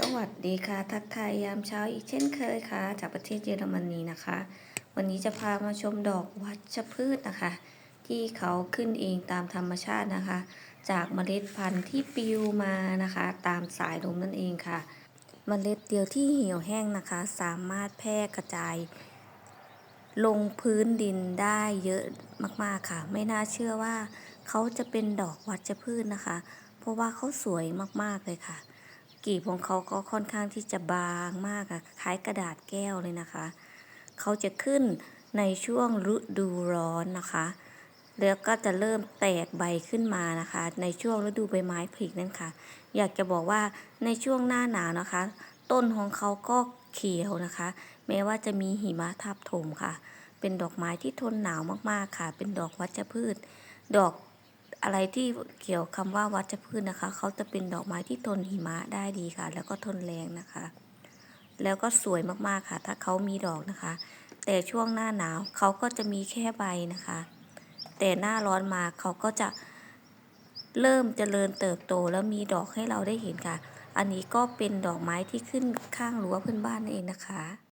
สวัสดีค่ะ ทักทายยามเช้าอีกเช่นเคยค่ะ จากประเทศเยอรมนีนะคะ วันนี้จะพามาชมดอกวัชพืชนะคะ ที่เขาขึ้นเองตามธรรมชาตินะคะ จากเมล็ดพันธุ์ที่ปลิวมานะคะ ตามสายลมนั่นเองค่ะ เมล็ดเดียวที่เหี่ยวแห้งนะคะ สามารถแพร่กระจาย ลงพื้นดินได้เยอะมากๆค่ะ ไม่น่าเชื่อว่าเขาจะเป็นดอกวัชพืชนะคะ เพราะว่าเขาสวยมากๆเลยค่ะ กีบของเขาก็ค่อนข้างที่จะบางมากอะคล้ายกระดาษแก้วเลยนะคะ เขาจะขึ้นในช่วงฤดูร้อนนะคะ แล้วก็จะเริ่มแตกใบขึ้นมานะคะ ในช่วงฤดูใบไม้ผลินั่นค่ะ อยากจะบอกว่าในช่วงหน้าหนาวนะคะ ต้นของเขาก็เขียวนะคะ แม้ว่าจะมีหิมะทับถมค่ะ เป็นดอกไม้ที่ทนหนาวมากๆค่ะ เป็นดอกวัชพืช ดอก อะไรที่เกี่ยวคำว่าวัชพืชนะคะ เขาจะเป็นดอกไม้ที่ทนหิมะได้ดีค่ะ แล้วก็ทนแรงนะคะ แล้วก็สวยมากๆค่ะ ถ้าเขามีดอกนะคะ แต่ช่วงหน้าหนาวเขาก็จะมีแค่ใบนะคะ แต่หน้าร้อนมาเขาก็จะเริ่มเจริญเติบโตแล้วมีดอกให้เราได้เห็นค่ะ อันนี้ก็เป็นดอกไม้ที่ขึ้นข้างรั้วเพื่อนบ้านนั่นเองนะคะ